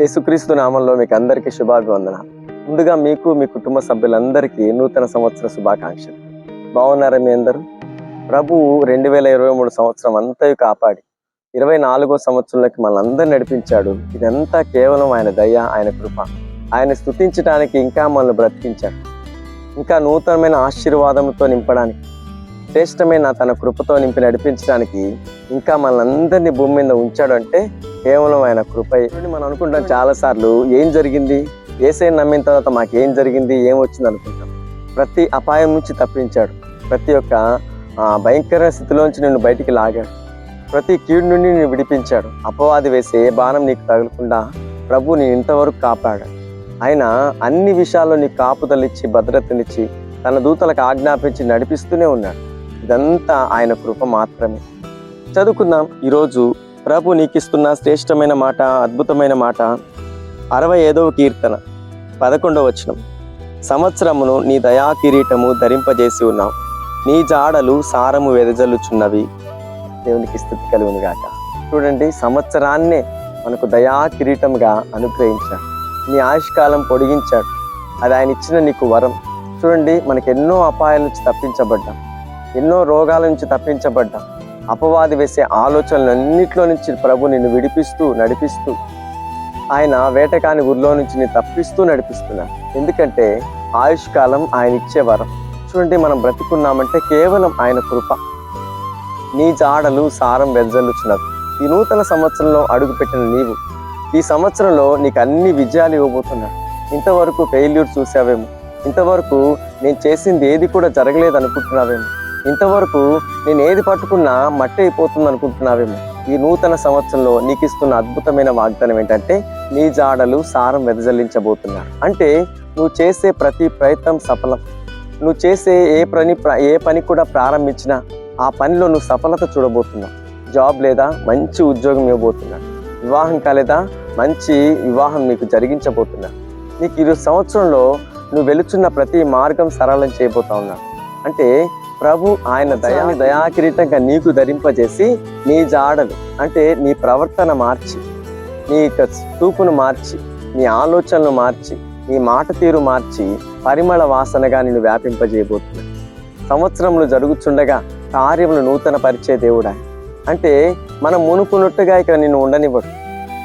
యేసుక్రీస్తు నామంలో మీకు అందరికీ శుభాభివందనాలు ముందుగా మీకు మీ కుటుంబ సభ్యులందరికీ నూతన సంవత్సర శుభాకాంక్షలు. బాగున్నారా మీ అందరూ? ప్రభువు రెండు వేల ఇరవై మూడు సంవత్సరం అంతా కాపాడి ఇరవై నాలుగో సంవత్సరంలోకి మనల్ని నడిపించాడు. ఇదంతా కేవలం ఆయన దయ ఆయన కృప. ఆయన స్తుతించడానికి ఇంకా మనల్ని బ్రతికించాడు. ఇంకా నూతనమైన ఆశీర్వాదంతో నింపడానికి శ్రేష్టమైన తన కృపతో నింపి నడిపించడానికి ఇంకా మనల్ని భూమి మీద ఉంచాడు అంటే కేవలం ఆయన కృప మనం అనుకుంటాం చాలా సార్లు ఏం జరిగింది? ఏసైని నమ్మిన తర్వాత మాకేం జరిగింది? ఏం వచ్చింది? అనుకుంటాం. ప్రతి అపాయం నుంచి తప్పించాడు. ప్రతి ఒక్క భయంకర స్థితిలోంచి నిన్ను బయటికి లాగాడు. ప్రతి కీడు నుండి నిన్ను విడిపించాడు. అపవాది వేసే బాణం నీకు తగలకుండా ప్రభు నేను ఇంతవరకు కాపాడాడు ఆయన అన్ని విషయాల్లో నీకు కాపుదలిచ్చి భద్రతనిచ్చి తన దూతలకు ఆజ్ఞాపించి నడిపిస్తూనే ఉన్నాడు. ఇదంతా ఆయన కృప మాత్రమే. చదువుకుందాం. ఈరోజు ప్రభు నీకిస్తున్న శ్రేష్టమైన మాట అద్భుతమైన మాట. అరవై ఐదవ కీర్తన పదకొండవ వచనం. సంవత్సరమును నీ దయా కిరీటము ధరింపజేసి ఉన్నావు. నీ జాడలు సారము వెదజల్లుచున్నవి. దేవునికి స్థితి కలుగును గాక. చూడండి సంవత్సరాన్నే మనకు దయా కిరీటంగా అనుగ్రహించాడు. నీ ఆయుష్కాలం పొడిగించాడు. అది ఆయన ఇచ్చిన నీకు వరం. చూడండి మనకి ఎన్నో అపాయాల నుంచి తప్పించబడ్డాం. ఎన్నో రోగాల నుంచి తప్పించబడ్డాం. అపవాది వేసే ఆలోచనలన్నింటిలో నుంచి ప్రభు నిన్ను విడిపిస్తూ నడిపిస్తూ ఆయన వేటకాని ఊర్లో నుంచి నేను తప్పిస్తూ నడిపిస్తున్నాను ఎందుకంటే ఆయుష్ కాలం ఆయన ఇచ్చే వరం. చూడండి మనం బ్రతికున్నామంటే కేవలం ఆయన కృప. నీ జాడలు సారం వెదజల్లుచున్నది ఈ నూతన సంవత్సరంలో అడుగుపెట్టిన నీవు. ఈ సంవత్సరంలో నీకు అన్ని విజయాలు ఇవ్వబోతున్నాడు ఇంతవరకు ఫెయిల్యూర్ చూసావేమో. ఇంతవరకు నేను చేసింది ఏది కూడా జరగలేదు అనుకుంటున్నావేమో ఇంతవరకు నేను ఏది పట్టుకున్నా మట్టి అయిపోతుంది అనుకుంటున్నావేమో. ఈ నూతన సంవత్సరంలో నీకు ఇస్తున్న అద్భుతమైన వాగ్దానం ఏంటంటే నీ జాడలు సారం వెదజల్లించబోతున్నారు. అంటే నువ్వు చేసే ప్రతి ప్రయత్నం సఫలం. నువ్వు చేసే ఏ పని ప్ర- ఏ పని కూడా ప్రారంభించినా ఆ పనిలో నువ్వు సఫలత చూడబోతున్నావు. జాబ్ లేదా మంచి ఉద్యోగం ఇవ్వబోతున్నాడు వివాహం కాలేదా మంచి వివాహం నీకు జరిగించబోతున్నా నీకు ఇరు సంవత్సరంలో నువ్వు వెలుచున్న ప్రతి మార్గం సరళం చేయబోతా ఉన్నావు. అంటే ప్రభు ఆయన దయాన్ని దయాకిరీటంగా నీకు ధరింపజేసి నీ జాడలు అంటే నీ ప్రవర్తన మార్చి నీ యొక్క చూపును మార్చి నీ ఆలోచనలు మార్చి నీ మాట తీరు మార్చి పరిమళ వాసనగా నిన్ను వ్యాపింపజేయబోతున్నాడు. సంవత్సరములు జరుగుచుండగా కార్యములు నూతన పరిచే దేవుడా. అంటే మనం మునుకున్నట్టుగా ఇక నిన్ను ఉండనివ్వడు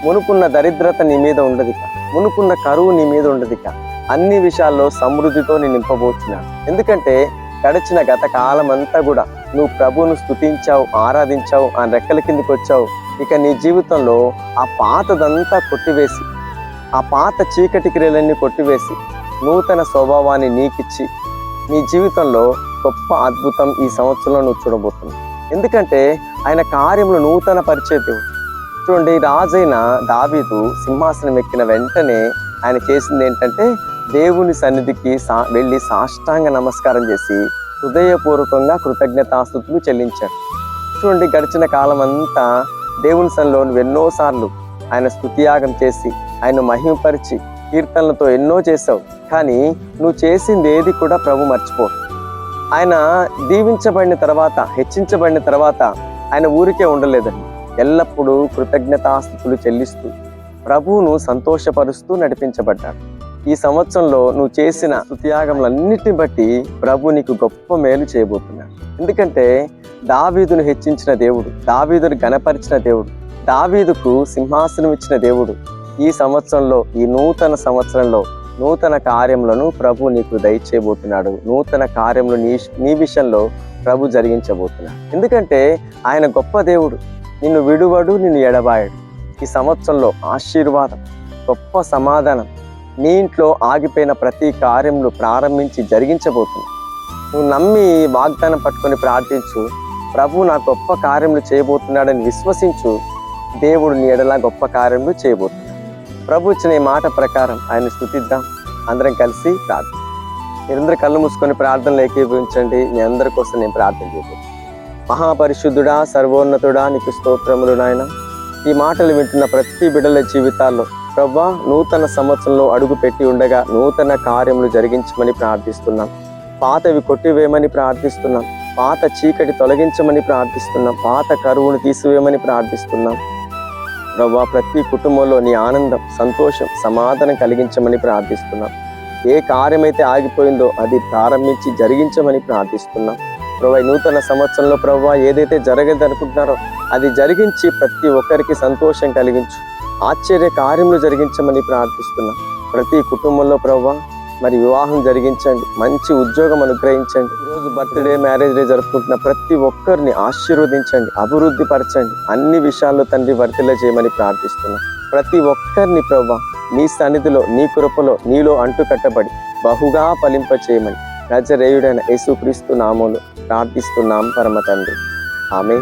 మునుకున్న దరిద్రత నీ మీద ఉండదిక. మునుకున్న కరువు నీ మీద ఉండదిక. అన్ని విషయాల్లో సమృద్ధితో నేను నింపబోతున్నాను ఎందుకంటే గడిచిన గత కాలం అంతా కూడా నువ్వు ప్రభువును స్తుతించావు ఆరాధించావు ఆ రెక్కల కిందకి వచ్చావు. ఇక నీ జీవితంలో ఆ పాతదంతా కొట్టివేసి ఆ పాత చీకటి క్రియలన్నీ కొట్టివేసి నూతన స్వభావాన్ని నీకిచ్చి నీ జీవితంలో గొప్ప అద్భుతం ఈ సంవత్సరంలో నువ్వు చూడబోతున్నావు. ఎందుకంటే ఆయన కార్యములు నూతన పరిచయ దేవుడు. చూడండి రాజైన దావీదు సింహాసనం ఎక్కిన వెంటనే ఆయన చేసింది ఏంటంటే దేవుని సన్నిధికి సా వెళ్ళి సాష్టాంగ నమస్కారం చేసి హృదయపూర్వకంగా కృతజ్ఞతాస్థుతులు చెల్లించాడు చూడండి గడిచిన కాలం అంతా దేవుని సన్నిలో ఎన్నోసార్లు ఆయన స్తుతియాగం చేసి ఆయన మహిమపరిచి కీర్తనలతో ఎన్నో చేసావు కానీ నువ్వు చేసింది ఏది కూడా ప్రభు మర్చిపో. ఆయన దీవించబడిన తర్వాత హెచ్చించబడిన తర్వాత ఆయన ఊరికే ఉండలేదండి. ఎల్లప్పుడూ కృతజ్ఞతాస్థుతులు చెల్లిస్తూ ప్రభువును సంతోషపరుస్తూ నడిపించబడ్డాడు. ఈ సంవత్సరంలో నువ్వు చేసిన త్యాగములన్నిటిని బట్టి ప్రభు నీకు గొప్ప మేలు చేయబోతున్నాడు. ఎందుకంటే దావీదును హెచ్చించిన దేవుడు దావీదును గణపరిచిన దేవుడు దావీదుకు సింహాసనం ఇచ్చిన దేవుడు ఈ సంవత్సరంలో ఈ నూతన సంవత్సరంలో నూతన కార్యములను ప్రభు నీకు దయచేయబోతున్నాడు. నూతన కార్యములు నీ నీ విషయంలో ప్రభు జరిగించబోతున్నాడు. ఎందుకంటే ఆయన గొప్ప దేవుడు నిన్ను విడువడు నిన్ను ఎడబాయడు. ఈ సంవత్సరంలో ఆశీర్వాదం గొప్ప సమాధానం నీ ఇంట్లో ఆగిపోయిన ప్రతి కార్యములు ప్రారంభించి జరిగించబోతుంది నువ్వు నమ్మి వాగ్దానం పట్టుకొని ప్రార్థించు. ప్రభు నా గొప్ప కార్యములు చేయబోతున్నాడని విశ్వసించు. దేవుడు నీ ఎడలా గొప్ప కార్యములు చేయబోతున్నాడు. ప్రభు ఇచ్చిన ఈ మాట ప్రకారం ఆయన స్థుతిద్దాం. అందరం కలిసి ప్రార్థన మీరందరూ కళ్ళు మూసుకొని ప్రార్థనలు ఏకీభవించండి. మీ అందరి కోసం నేను ప్రార్థన చేయబోతున్నాను మహాపరిశుద్ధుడా సర్వోన్నతుడా నీకు స్తోత్రములు నాయన. ఈ మాటలు వింటున్న ప్రతి బిడ్డల జీవితాల్లో ప్రభా నూతన సంవత్సరంలో అడుగు పెట్టి ఉండగా నూతన కార్యములు జరిగించమని ప్రార్థిస్తున్నాం. పాతవి కొట్టివేయమని ప్రార్థిస్తున్నాం. పాత చీకటి తొలగించమని ప్రార్థిస్తున్నాం. పాత కరువును తీసివేయమని ప్రార్థిస్తున్నాం. ప్రభా ప్రతి కుటుంబంలో నీ ఆనందం సంతోషం సమాధానం కలిగించమని ప్రార్థిస్తున్నాం. ఏ కార్యమైతే ఆగిపోయిందో అది ప్రారంభించి జరిగించమని ప్రార్థిస్తున్నాం. ప్రభా నూతన సంవత్సరంలో ప్రభా ఏదైతే జరగదు అనుకుంటున్నారో అది జరిగించి ప్రతి ఒక్కరికి సంతోషం కలిగించు. ఆశ్చర్య కార్యములు జరిగించమని ప్రార్థిస్తున్నాం. ప్రతి కుటుంబంలో ప్రభా మరి వివాహం జరిగించండి మంచి ఉద్యోగం అనుగ్రహించండి. ఈరోజు బర్త్డే మ్యారేజ్ డే జరుపుకుంటున్న ప్రతి ఒక్కరిని ఆశీర్వదించండి అభివృద్ధి పరచండి. అన్ని విషయాల్లో తండ్రి వర్తిల్ల చేయమని ప్రార్థిస్తున్నాం. ప్రతి ఒక్కరిని ప్రభా నీ సన్నిధిలో నీ కృపలో నీలో అంటు కట్టబడి బహుగా ఫలింప చేయమని. రజరేయుడైన యేసుక్రీస్తు నామములు ప్రార్థిస్తున్నాం పరమ తండ్రి. ఆమె